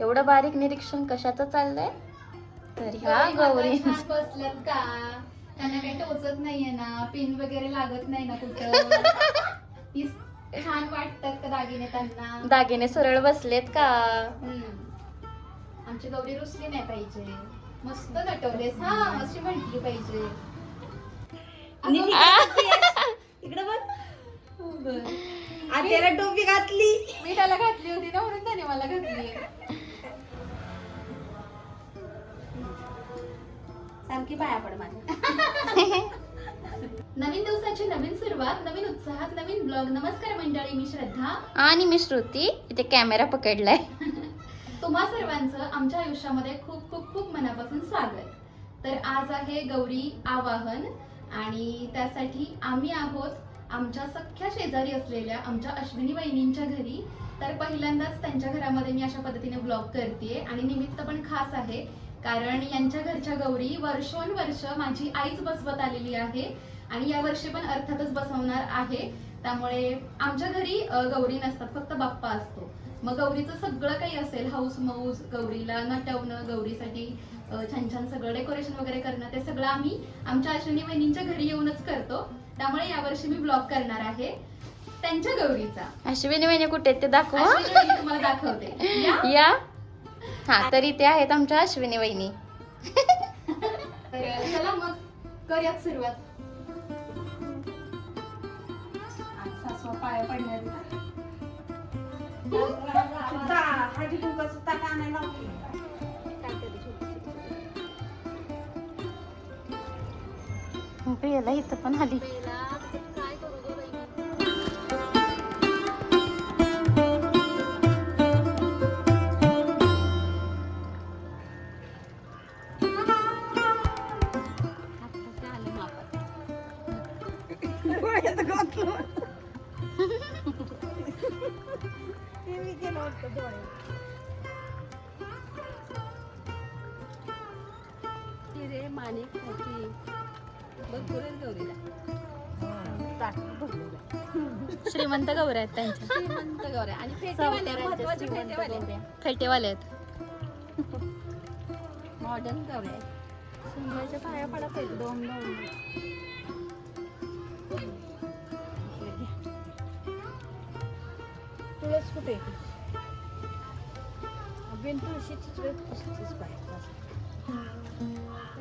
एवढं बारीक निरीक्षण कशाचं चाललंय? तर ह्या गौरी. बसल्यात का? त्यांना काही टोचत नाहीये ना. पिन वगैरे लागत नाही ना कुठं? छान वाटतात का दागिने त्यांना? दागिने सरळ बसलेत का? हम्म. आमची गौरी रुसली नाही पाहिजे. मस्त नटवलेस हा अशी म्हटली पाहिजे. इकडे बघ. आत्याला टोपी घातली. मी त्याला घातली होती ना म्हणून त्याने मला घातली. सारखी पाया पड माझ्या. नवीन दिवसाची नवीन सुरुवात नवीन उत्साहात नवीन ब्लॉग. नमस्कार मंडळी मी श्रद्धा. आणि मी श्रुती. इथे कॅमेरा पकडलाय. तुम्हा सर्वांचं आमच्या आयुष्यामध्ये खूप खूप खूप मनापासून स्वागत. तर आज आहे गौरी आवाहन आणि त्यासाठी आम्ही आहोत आमच्या सख्या शेजारी असलेल्या आमच्या अश्विनी वहिनींच्या घरी. तर पहिल्यांदाच त्यांच्या घरामध्ये मी अशा पद्धतीने ब्लॉग करते आणि निमित्त पण खास आहे कारण यांच्या घरच्या गौरी वर्षोनवर्ष माझी आईच बसवत आलेली आहे आणि या वर्षी पण अर्थातच बसवणार आहे. त्यामुळे आमच्या घरी गौरी नसतात फक्त बाप्पा असतो. मग गौरीचं सगळं काही असेल हाऊस मौज गौरीला नटवणं गौरीसाठी छान छान सगळं डेकोरेशन वगैरे करणं ते सगळं आम्ही आमच्या अश्विनी वहिनींच्या घरी येऊनच करतो. त्यामुळे यावर्षी मी ब्लॉग करणार आहे. त्यांच्या गौरीचा. अश्विनी वहिनी कुठे ते दाखवा. तुम्हाला दाखवते. या. हा तर इथे आहेत आमच्या अश्विनी वहिनी. तर चला मग करूयात सुरुवात. आज सासवा पाया पडणार. प्रियाला इथं पण आली. रे माणिक मोठी भरपूर आहेत गौरीला. श्रीमंत गौर आहेत त्यांच्या श्रीमंत गौऱ्या आणि फेटेवाल्या महत्त्वाचे फेटेवाल्या फेटेवाले आहेत मॉडर्न गौऱ्या आहेत. सुंदरच्या पाया पडा पाहिजे दोन दोन. तुळस कुठे आहे? बिन वेळ पुसतीच पाय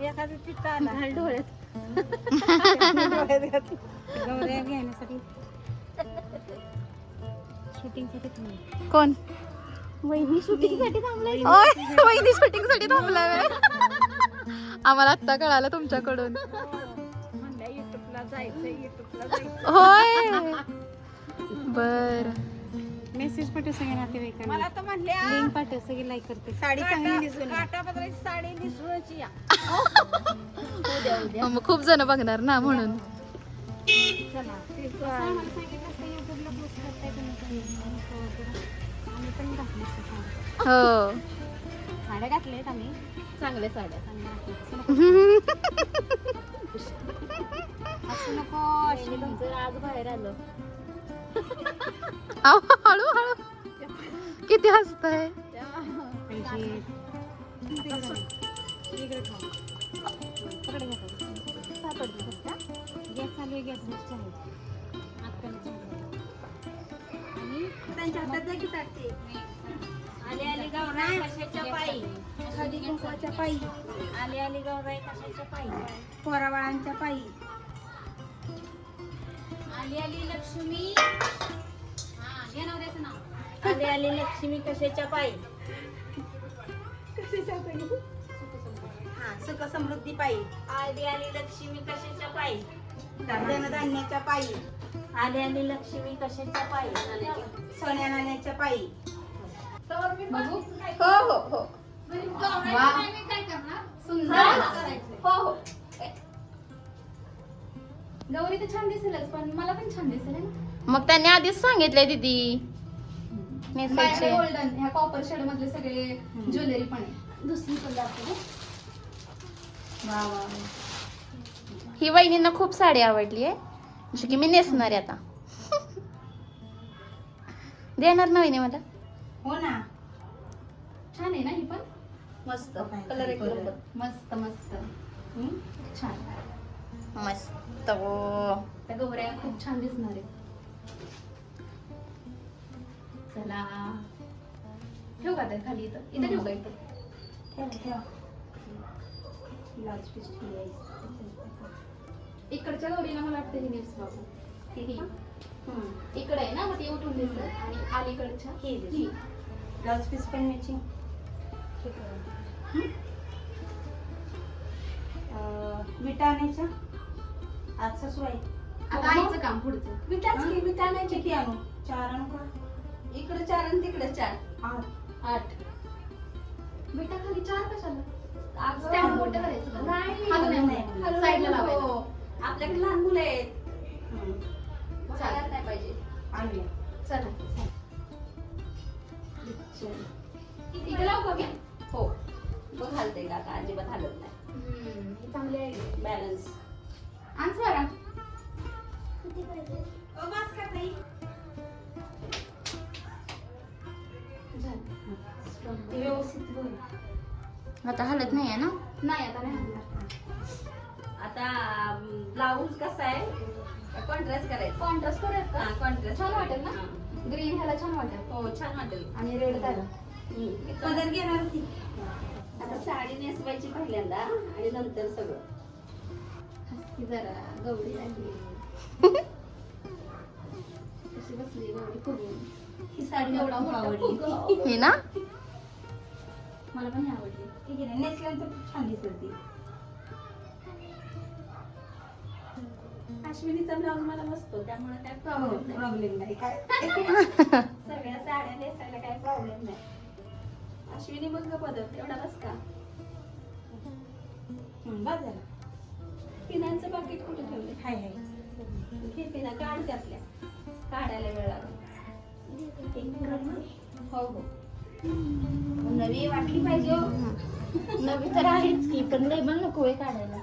एखादं तिथं आला. घाल डोळ्यात. डोळ्यात घातलं. गौऱ्या घेण्यासाठी शूटिंगसाठी थांबले. कोण? वहिनी शूटिंगसाठी थांबलाय ओय वहिनी शूटिंगसाठी थांबलाय. आम्हाला आत्ता कळालं तुमच्याकडून. युट्यूबला जायचं युट्यूबला जायचं होय. बर. मेसेज पाठव सगळे नातेवाईकांना मला तर म्हणल्या लिंक पाठव सगळे लाईक करते साडी चांगली दिसून काटा पदराची साडी दिसूनच या. उद्या उद्या मग खूप जण बघणार ना म्हणून. चला ते कसं आम्हाला सांगितलं असतं युट्यूबला पोस्ट करताय तुम्ही पण. हो, जरा. आम्ही पण घातले असते साड्या हो. साड्या घातल्यात आम्ही. चांगल्या साड्या. चांगल्या घातल्या. असं नको असं नको अशी. तुमचं आज बाहेर आलं. आव, हळू हळू. किती चालू आहे. त्यांच्या हातात. आले आले कशाच्या पायी हळदी कुंकवाच्या पायी आले आले गौराई कशाच्या पायी? पोराबाळांच्या पायी. आली आली लक्ष्मी. हा घे नाव द्याचं नाव. आली आली लक्ष्मी कशाच्या पायी? हा सुख समृद्धी पायी. आली आली लक्ष्मी कशाच्या पायी? धनधान्याच्या पायी. आली आली लक्ष्मी कशाच्या पायी? सोन्या नाण्याच्या पायी. बघू. हो हो हो. वा. सुंदर हो हो. गौरी तर छान दिसेलच पण मला पण छान दिसेल है ना? मग त्यांनी आधीच सांगितलंय दीदी. गोल्डन ह्या कॉपर शेड मधले सगळे ज्वेलरी पण आहे. दुसरी पण दाखवू वा वा ही वहिनींना खूप साडी आवडली आहे. जशी की मी नेसणार आहे आता. देणार ना वहिनी मला? हो ना. छान आहे ना ही पण? मस्त. कलर एक नंबर. मस्त मस्त. हम्म? छान. मस्त. त्या गौऱ्या खूप छान दिसणार आहे चला. ठेवू का ते खाली इथं? इथं ठेवू का इथं. इकडच्या गौरीला मला वाटतं ही नेस बाबू. ही. इकडे आहे ना मग ती उठून दिसत. आणि अलीकडच्या. ही ब्लाउज पीस पण मॅचिंग विटा आणायच्या आज आता आईचं काम पुढचं. विटाच की विटा आणायच्या किती आणू? चार आणू का? इकडे चार आणि तिकडे चार. आठ. आठ. बेटा खाली चार कशाला? अगं, Stand मोठं करायचं का? नाही हालू नाही, नाही. हालू साईडला लावायला. हो. आपल्याकडे लहान मुलं आहेत. बाहेर नाही पाहिजे. आणूया. चला इकडे लावू का मी? हो. बघ हलते का आता अजिबात हलत नाही. ही चांगली आहे बॅलन्स व्यवस्थित बघ. आता हलत नाहीये ना? नाही आता नाही हलणार आता ब्लाऊज कसा आहे? कॉन्ट्रास्ट करायचं. कॉन्ट्रास्ट करूयात का? हा कॉन्ट्रास्ट छान वाटेल ना? ग्रीन ह्याला छान वाटेल. हो छान वाटेल. आणि रेड त्याला. हम्म. पदर घेणार होती. आता साडी नेसवायची पहिल्यांदा आणि नंतर सगळं. जरा कशी बसली फुगून ही साडी एवढा आवडली. हे ना? मला पण ही आवडली. ठीक आहे नेसल्यानंतर खूप छान दिसत ती मला बसतो त्यामुळे काय प्रॉब्लेम नाही. प्रॉब्लेम नाही काय? सगळ्या साड्या नेसायला प्रॉब्लेम नाही. अश्विनी मग पदर एवढा बस का? बस झालं. पिनांचं पाकिट कुठे ठेवले हाय हाय. घे पिना काढ त्यातल्या काढायला वेळ लागेल. हो. हो नवी वाटली पाहिजे हो. नवी तर आहेच की पण लेबल नको आहे काढायला.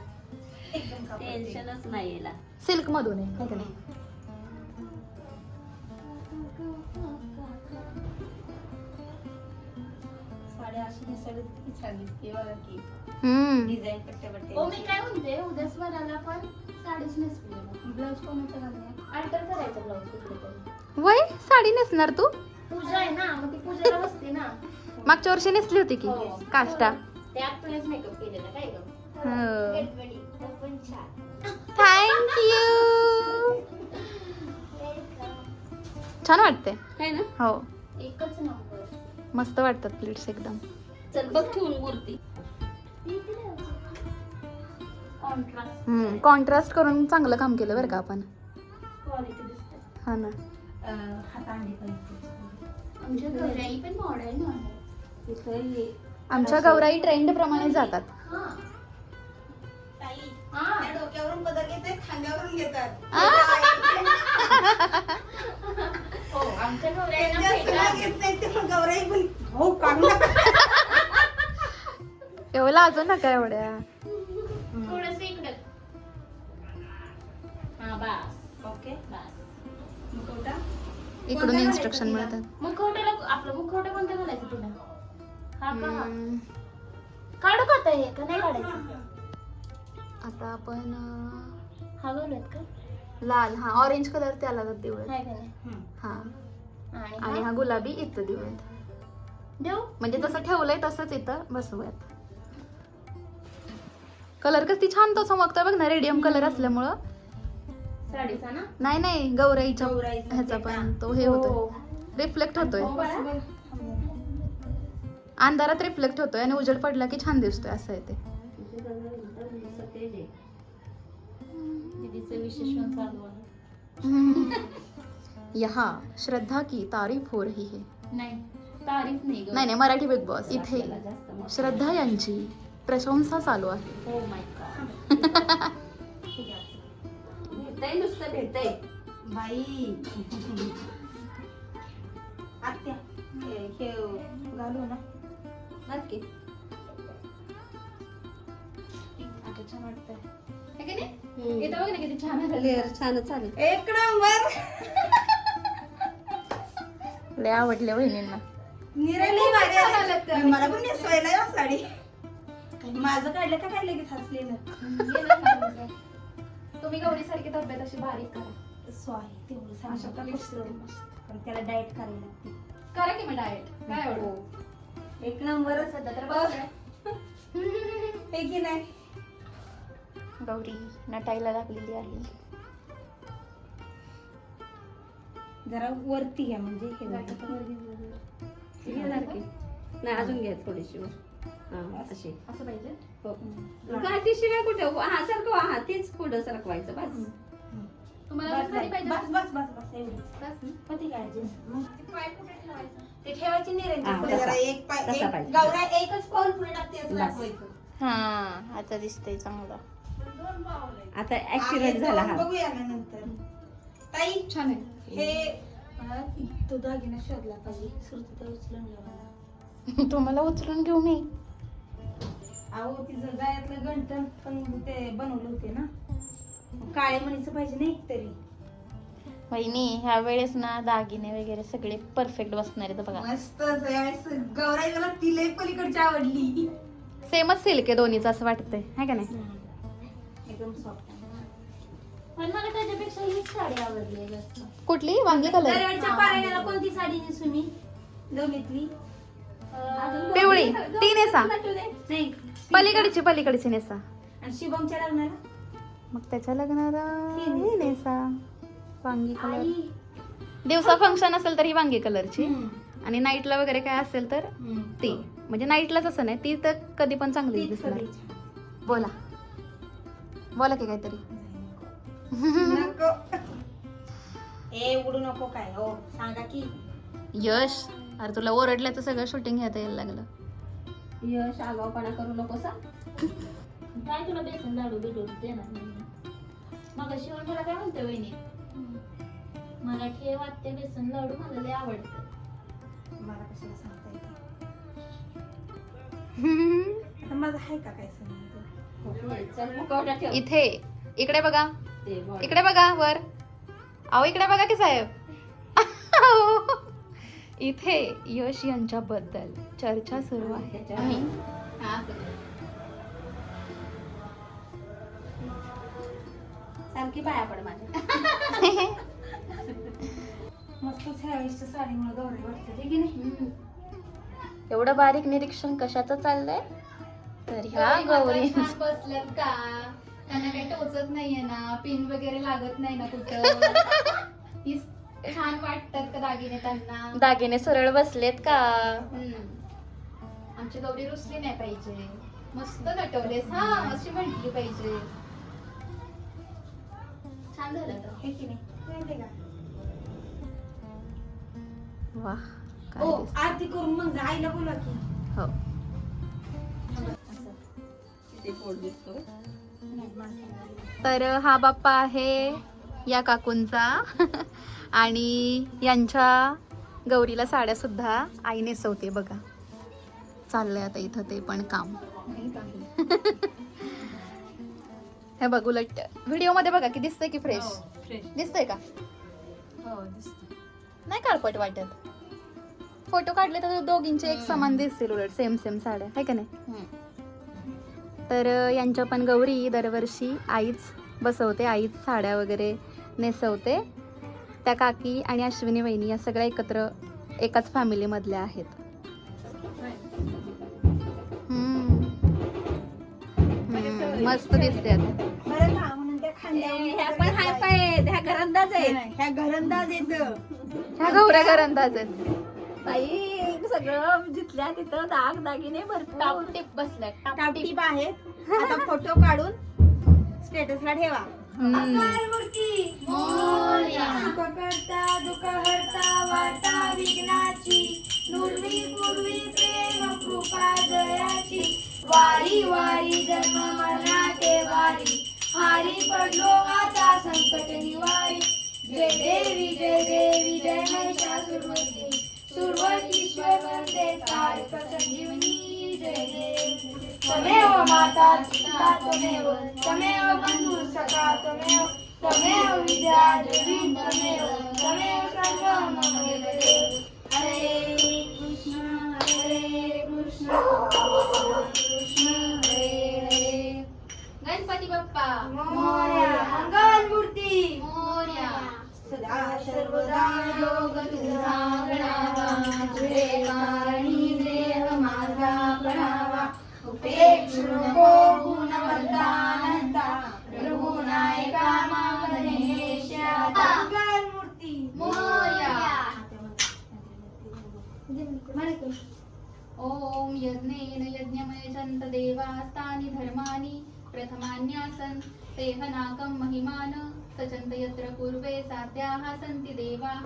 एकदम कापड दे. टेन्शनच नाही याला. सिल्क मधून आहे नाही? साड्या अशी दिसते बघा की. हम्म. डिझाईन पट्टे पट्टे ओ मी काय म्हणते उद्या स्वराला पण साडीच नेसली ब्लाऊज कोणाचं घालूया अल्टर करायचं ब्लाऊज कुठे तरी. वय साडी नेसणार तू? पूजा आहे ना मग ती पूजेला बसते ना. मागच्या वर्षी नेसली होती की? हो. काष्टा. त्यात तुलाच मेकअप केलेला काय ग? हो. गडबडी पण छान. थँक्यू छान वाटते है ना? हो. एकच नंबर. मस्त वाटतात प्लेट्स एकदम. चल बघ ठेवून मूर्ती. कॉन्ट्रास्ट कॉन्ट्रास्ट करून चांगलं काम केलं बरं का आपण. क्वालिटी दिसते हा ना. अं. आमच्या घराई पण मॉडेल आहे इथं आमच्या गौराई ट्रेंड प्रमाणे जातात. हा. ताई. हा. त्या डोक्यावरून पदर घेतात खांद्यावरून घेतात. हो. आमच्या त्यांच्या घराई सुना घेत नाही. ते मग गौराई पण हो काढू नका एवढं लाजू नका एवढ्या. थोडस इकडे. हा बस. ओके. बस. मुखवटा? इकडून इन्स्ट्रक्शन मिळतात. मुखवट्याला आपलं मुखवटा कोणतं घालायचं तुला? हा का? हा हम्म, काढू का आता हे? का नाही काढायचं? आता आपण अं, हा घालूयात का? लाल हा ऑरेंज कलर त्याला देऊयात. का नाही. हा. आणि आणि हा? हा गुलाबी इथं देऊयात. देऊ? म्हणजे जसं ठेवलंय तसंच इथं बसवूयात. कलर कसली छान तो चमकतोय बघ ना रेडियम कलर असल्यामुळं. साडीचा ना? नाही नाही गौराईच्या गौराईचा ह्याचा पण तो हे होतोय. रिफ्लेक्ट होतोय. हो बस. अंधारात रिफ्लेक्ट होतोय आणि उजेड पडला की छान दिसतोय असं आहे ते. यहाँ श्रद्धा की तारीफ हो रही है. नाही तारीफ नाही नाही मराठी बिग बॉस. इथे. श्रद्धा यांची प्रशंसा चालू आहे. हो माय गॉड भेटतंय नुसतं भेटतंय. बाई. आत्या हे हे घालू ना. नक्की. आता छान वाटतंय. इथं बघ ना किती छान आहे. लेअर छान चालेल. एक नंबर. लय आवडले बहिणींना. निराली त्या. मला पण नेसवायला साडी. माझं काढलं का काय लगेच हसलेलं. तुम्ही गौरी सारखी तब्येत अशी बारीक करा. सो आहे तेवढं सांगतो. प्रकारे पण त्याला डाएट करायला लागते. करा की मग डाएट काय हो. एवढं? एक नंबरच सध्या तर. हे की नाही? गौरी नटायला लागलेली आहे. जरा वरती घ्या म्हणजे हे बघा. नाही अजून घ्या थोडीशी वर. हा अशी. असं पाहिजे? हो. गाठी शिवाय कुठे? हा सरकवा हा तेच पुढं सरकवायचं बस. तुम्हाला बस असं साडी पाहिजे बस बस बस बस एवढीच. बस. ना? होती काळजी ते ठेवायची? नाही रे. हा, तसं तसा. जरा एक पाय तसा एक- पाहिजे. गौरा एकच पाऊल पुढे टाकते असं बस. दाखवायचं. हा आता दिसतंय चांगलं. आता ऍक्युरेट झाला हा. बघूया ना नंतर. ताई छान आहे. हे तो दागिना शोधला पाहिजे. उचलून तुम्हाला उचलून घेऊ मी? अहो तिचं गायातलं गंठन पण ते बनवले होते ना. काळे मणीचं पाहिजे नाही तरी. वहिनी ह्या वेळेस ना दागिने वगैरे सगळे परफेक्ट बसणार आहेत बघा. मस्त गौराई मला तिला पलीकडची आवडली. सेमच सिल्क आहे दोन्हीचं असं वाटतंय है का नाही? एकदम सॉफ्ट पण मला त्याच्यापेक्षा हीच साडी आवडली आहे जास्त. कुठली? वांगी कलर दरवेळच्या पारायणाला कोणती साडी नेसू मी? दोघीतली पिवळी ती नेसा. नाही पलीकडची पलीकडची नेसा. आणि शिवमच्या लग्नाला? मग त्याच्या लग्नाला ही ही नेसा. वांगी कलर आई. दिवसा फंक्शन असेल तर ही वांगी कलरची हम्म. आणि नाईटला वगैरे काय असेल तर हम्म. ती. म्हणजे नाईटलाच असं नाही ती तर कधी पण चांगली तीच दिसणार. बोला. बोला की काहीतरी. नको. ए उडू नको काय हो. सांगा की. यश अरे तुला ओरडल्याचं सगळं शूटिंग घेता यायला लागलं. यश आगावपणा करू नकोस हा. काय तुला बेसन लाडू बिडू देणार नाही. मग शिवण मला काय म्हणते वहिनी? मला ठेव आत्ते बेसन लाडू मला लय आवडतं. मला कशाला सांगता येते माझं आहे का काय इथे इकडे बघा. इकडे बघा वर. अहो इकडे बघा की साहेब. इथे यश यांच्याबद्दल चर्चा सुरू आहे. आणि हा, असं. सारखी पाया पड माझ्या मस्तच ह्या वेळेसच्या साडीमुळे गौरी वाटते ते की नाही? हम्म. एवढं बारीक निरीक्षण कशाचं चाललंय? तर ह्या गौरी बसल्यात का? त्यांना काही टोचत नाहीये ना पिन वगैरे लागत नाही ना कुठं? छान वाटतात का दागिने त्यांना? दागिने सरळ बसलेत का? हम्म. आमची गौरी रुसली नाही पाहिजे. मस्त नटवलेस हा अशी म्हटली पाहिजे. छान झालं हे की नाही? वा ओ दिसतंय. आरती करून मग आईला बोला की. हो. ते पोट दिसतो तर हा बाप्पा आहे या काकूंचा. आणि यांच्या गौरीला साड्या सुद्धा आई नेसवते बघा. चाललंय आता इथं ते पण काम. हे बघ उलट व्हिडिओमध्ये बघा की दिसतंय की फ्रेश दिसतंय का? नाही काळपट वाटत. फोटो काढले तर दोघींचे एक समान दिसतील उलट सेम सेम साड्या. आहे का नाही? तर यांच्या पण गौरी दरवर्षी आईच बसवते आईच साड्या वगैरे नेसवते. त्या काकी आणि अश्विनी वहिनी या सगळ्या एकत्र एकाच फॅमिलीमधल्या आहेत. मस्त दिसते बरं का म्हणून त्या खांद्यावर ह्या पण हाय फाय आहेत ह्या घरंदाज आहेत. नाही, ह्या घरंदाज येत ह्या गौऱ्या घरंदाज आहेत. बाई सगळं जिथल्या तिथं दाग दागिने भरपूर. टापटीप बसल्या टापटीप टापटीप आहेत. आता फोटो काढून स्टेटसला ठेवा. करता दुःख हरता वार्ता विघ्नाची नुरवी पूर्वी प्रेम कृपा जयाची. वारी वारी जन्म मरणाचे वारी. हारी पडलो आता संकट निवारी. जय देवी जय देवी जय महिषासुरमर्दिनी सुरवतीश्वर वंदे तारक संजीवनी. देवी त्वमेव माता पिता त्वमेव त्वमेव बंधु सखा त्वमेव त्वमेव विद्या देवी त्वमेव त्वमेव सर्वं मम देव हरे कृष्ण कृष्ण कृष्ण हरे हरे गणपती बाप्पा। मोरया मंगल मूर्ती। मोर्या। सदा सर्वदा योग तुझा गणावा तुझे कारणी देह माझा उपेक्षु नको गुणवंतानंता रघुनायका मूर्ती ओम यज्ञेन यज्ञमय चंत देवास्तानि धर्माणि प्रथमान्यासन तेहनाकं महिमान सचन्त यत्र पूर्वे साध्याः सन्ति देवाः।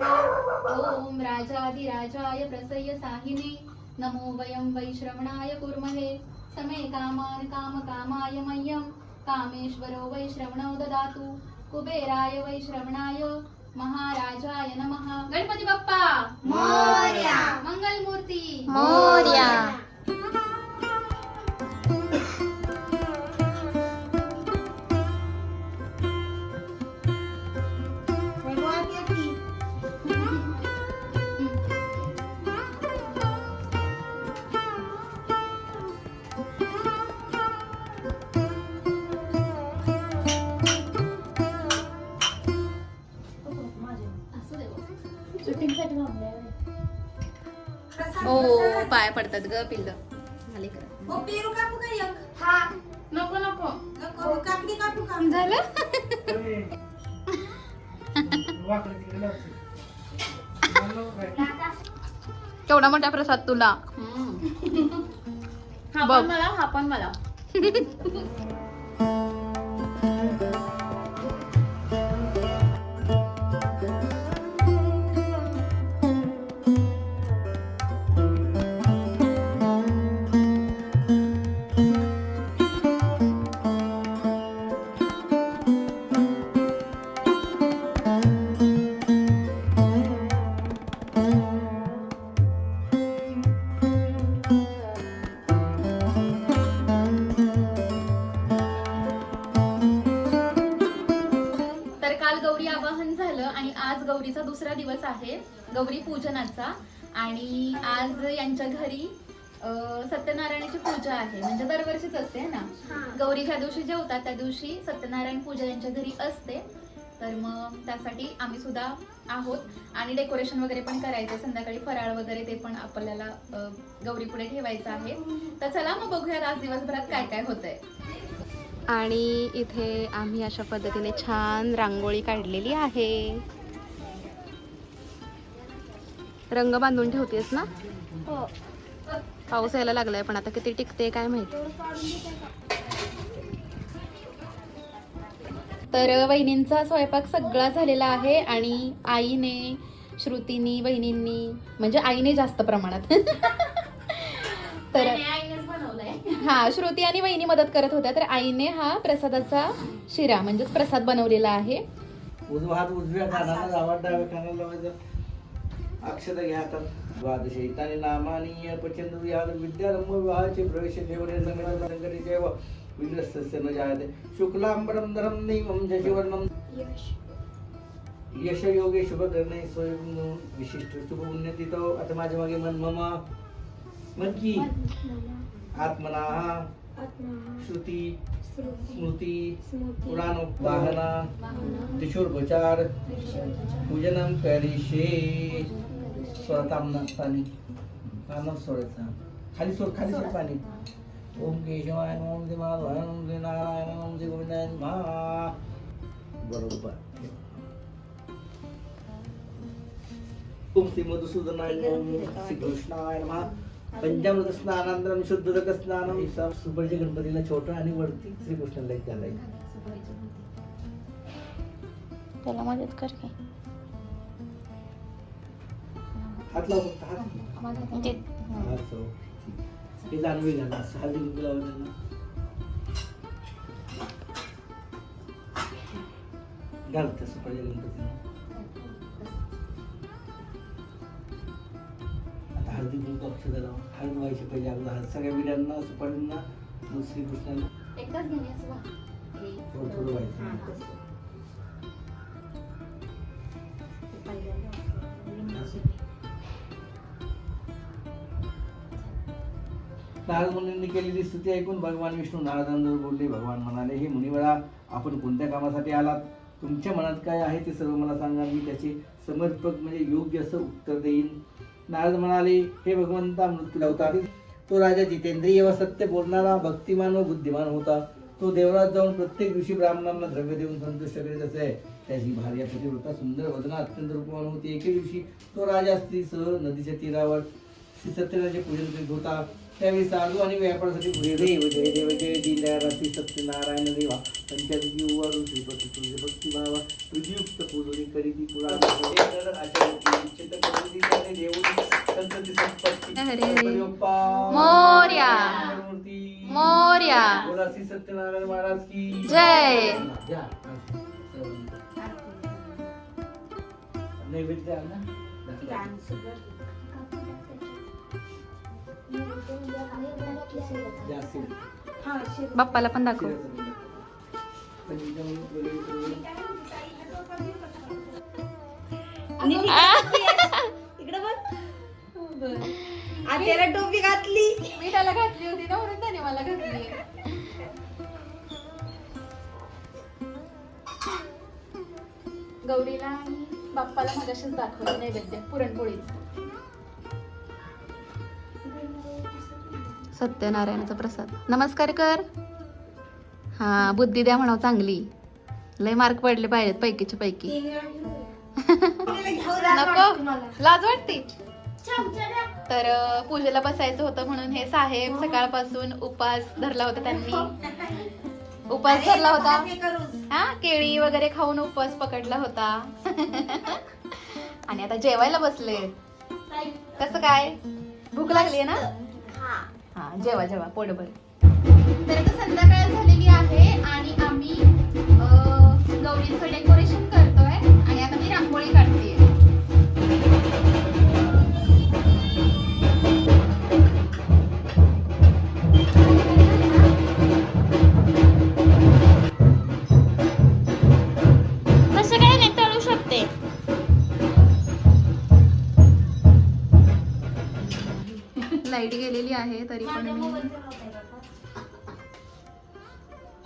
ॐ राजाधिराजाय प्रसय्य साहिने नमो वयं वैश्रवणाय कुर्महे। समे कामान् कामकामाय मह्यं कामेश्वरो वैश्रवणो ददातु। कुबेराय वैश्रवणाय महाराजाय नमः। गणपती बाप्पा! मोरया. मंगलमूर्ती! मोर्या। पाय पडतात ग पिल्ल. आले करा ओ, पेरू कापू का एक? हा. नको नको. नको, काकडी कापू का? झालं? केवढा मोठा प्रसाद तुला. हा बघ. पण मला हा पण मला. यांच्या घरी अं, सत्यनारायणाची पूजा आहे. म्हणजे दरवर्षीच असते है ना? गौरी ज्या दिवशी जेवतात त्या दिवशी सत्यनारायण पूजा यांच्या घरी असते. तर मग त्यासाठी आम्ही सुद्धा आहोत. आणि डेकोरेशन वगैरे पण करायचं संध्याकाळी फराळ वगैरे ते पण आपल्याला अं, गौरी पुढे ठेवायचं आहे. तर चला मग बघूयात आज दिवसभरात काय काय होतंय. आणि इथे आम्ही अशा पद्धतीने छान रांगोळी काढलेली आहे. रंग बांधून ठेवतेस ना? पाऊस यायला लागलाय पण आता किती टिकते काय माहिती. तर वहिनींचा स्वयंपाक सगळा झालेला आहे आणि आईने श्रुतीनी वहिनींनी म्हणजे आईने जास्त प्रमाणात. तर आईनेच बनवलंय. हा श्रुती आणि वहिनी मदत करत होत्या तर आईने हा प्रसादाचा शिरा म्हणजेच प्रसाद बनवलेला आहे. अक्षता घ्या हातात. द्वादशैतानी नामानी पचंद विहार विद्यारंभ विवाहाचे प्रवेश ठेवणे संगणक संकटी जैव विग्रस्तस्य न जायते. शुक्लांबरम धरम नैवम शशिवर्णम यश. योगे शुभ करणे स्वयं विशिष्ट शुभ पुण्यतिथो आता माझ्या मागे मन ममा. मन की. आत्मना. श्रुती. स्मृती पुराणोक्ताहना त्रिशूर्पचार पूजनम करिष्ये स्वरताम पाणी. कानात सोडायचा. खाली सोड खाली सोड पाणी. ओम केशवाय ओम श्री माधवाय ओम श्री नारायण ओम श्री गोविंदाय नमः. बरोबर. ओम श्री मधुसूदनाय ओम श्री कृष्णाय नमः. पंचामृत स्नानानंतरम शुद्धोदक स्नानम सुपरच्या गणपतीला छोटं आणि वरती श्रीकृष्णाला एक घालायचं. त्याला मदत कर की. हात लाव फक्त हात. म्हणजे हात लाव. हे जानवी घाला असं हळदी कुंकू लावा त्यांना. घाल त्या सुपारीच्या गणपतीला. हळदी कुंकू अक्षता लावा हळद व्हायची पहिले अगोदर. हळद सगळ्या विड्यांना सुपारींना मग श्रीकृष्णाला एकदाच घेणे असं वा. थोडं थोडं व्हायचं. नारद मुनींनी केलेली स्तुती ऐकून भगवान विष्णू नारदांजवळ बोलले भगवान म्हणाले हे मुनिवरा आपण कोणत्या कामासाठी आलात? तुमच्या मनात काय आहे ते सर्व मला सांगा. मी त्याचे समर्पक म्हणजे योग्य असं उत्तर देईन. नारद म्हणाले हे भगवंता मृत्यू होता तो राजा जितेंद्रिय व सत्य बोलणारा भक्तिमान व बुद्धिमान होता तो देवळात जाऊन प्रत्येक दिवशी ब्राह्मणांना द्रव्य देऊन संतुष्ट करीत असे त्याची भार्या पतिव्रता सुंदर वदना अत्यंत रूपवान होती एके दिवशी तो राजा स्त्रीसह नदीच्या तीरावर श्री सत्यनारायणाचे पूजन करीत होता त्यावेळी साधू आणि व्यापारासाठी पुढे देव जय देव जय दीनदयाळ सत्यनारायण देवा पंचायती उवारू श्रीपती तुझे भक्ती भावा विधियुक्त पूजनी करीती पुरा आचार्य देऊनी संतती संपत्ती. मोरया. मोरया. श्री सत्यनारायण महाराज की. जय. नैवेद्य. हा बाप्पाला पण दाखव. बघ आत्याला टोपी घातली. मी त्याला घातली होती ना म्हणून त्याने मला घातली. गौरीला आणि बाप्पाला मगाशीच दाखवलं नैवेद्य पुरणपोळीचं. सत्यनारायणाचा प्रसाद. नमस्कार कर. हा बुद्धी द्या म्हणाव चांगली. लय मार्क पडले पाहिजेत पैकीच्या पैकी. नको. लाज वाटते. तर पूजेला बसायचं होतं म्हणून हे साहेब सकाळपासून उपास धरला होता त्यांनी. उपास धरला होता. हा केळी वगैरे खाऊन उपवास पकडला होता. आणि आता जेवायला बसले. कसं काय? भूक लागली ना? हा. जेवा जेवा पोटभर. तर संध्याकाळ झालेली आहे आणि आम्ही अं, आहे तरी पण मी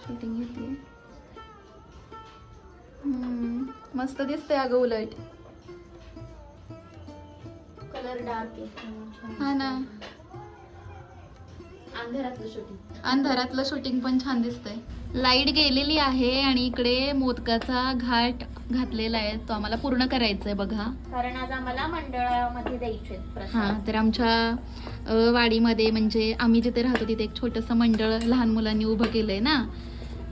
शूटिंग घेतली. मस्त दिसते अगं उलट. कलर डार्क हा ना. अंधारातलं शूटिंग अंधारातलं शूटिंग पण छान दिसतंय. लाइट गेलेली आहे आणि इकडे मोदकाचा घाट घातलेला आहे तो आम्हाला पूर्ण करायचा आहे बघा. कारण आज आम्हाला मंडळामध्ये द्यायचे हा प्रसाद तर आमच्या वाडीमध्ये म्हणजे आम्ही जिथे राहतो तिथे एक छोटंसं मंडळ लहान मुलांनी उभं केलंय ना.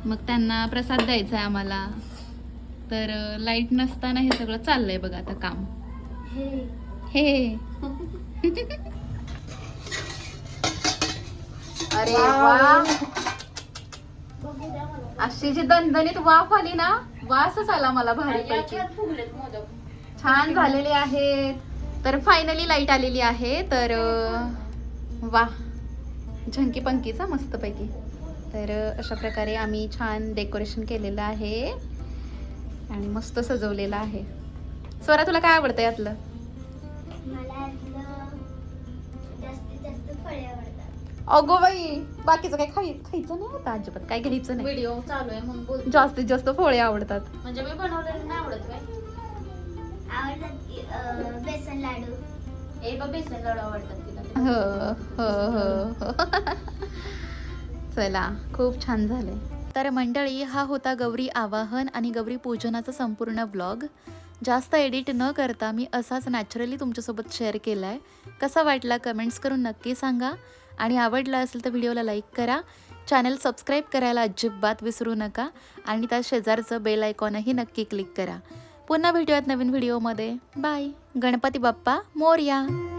मग त्यांना प्रसाद द्यायचा आहे आम्हाला. तर लाइट नसताना हे सगळं चाललंय बघा आता काम. हे. अरे अशी जी दणदणीत वाफ आली ना? वासच आला मला भारी पैकी याच्यात फुगलेत मोदक. छान झालेले आहेत. तर फायनली लाइट आलेली आहे. तर वा झंकी पंकीचा मस्त पैकी तर अशा प्रकारे आम्ही छान डेकोरेशन केलेलं आहे आणि मस्त सजवलेलं आहे. स्वरा तुला काय आवडतं यातलं? अगो बाई बाकीचं काही खाई खायचं नाही आता अजिबात. काय घ्यायचं नाही. व्हिडिओ चालू आहे म्हणून बोल जास्तीत जास्त फळे आवडतात. म्हणजे मी बनवलेलं नाही आवडत काय आवडतात बेसन लाडू. ए बा बेसन लाडू आवडतात तिला हो हो हो हो. चला खूप छान झाले तर मंडळी हा होता गौरी आवाहन आणि गौरी पूजनाचा संपूर्ण ब्लॉग जास्त एडिट न करता मी असाच नॅचरली तुमच्यासोबत शेअर केला आहे कसा वाटला कमेंट्स करून नक्की सांगा. आणि आवडला असेल तर व्हिडिओला लाईक करा. चॅनल सबस्क्राईब करायला अजिबात विसरू नका. आणि त्या शेजारचं बेल आयकॉनही नक्की क्लिक करा. पुन्हा भेटूयात नवीन व्हिडिओमध्ये. बाय. गणपती बाप्पा मोर्या.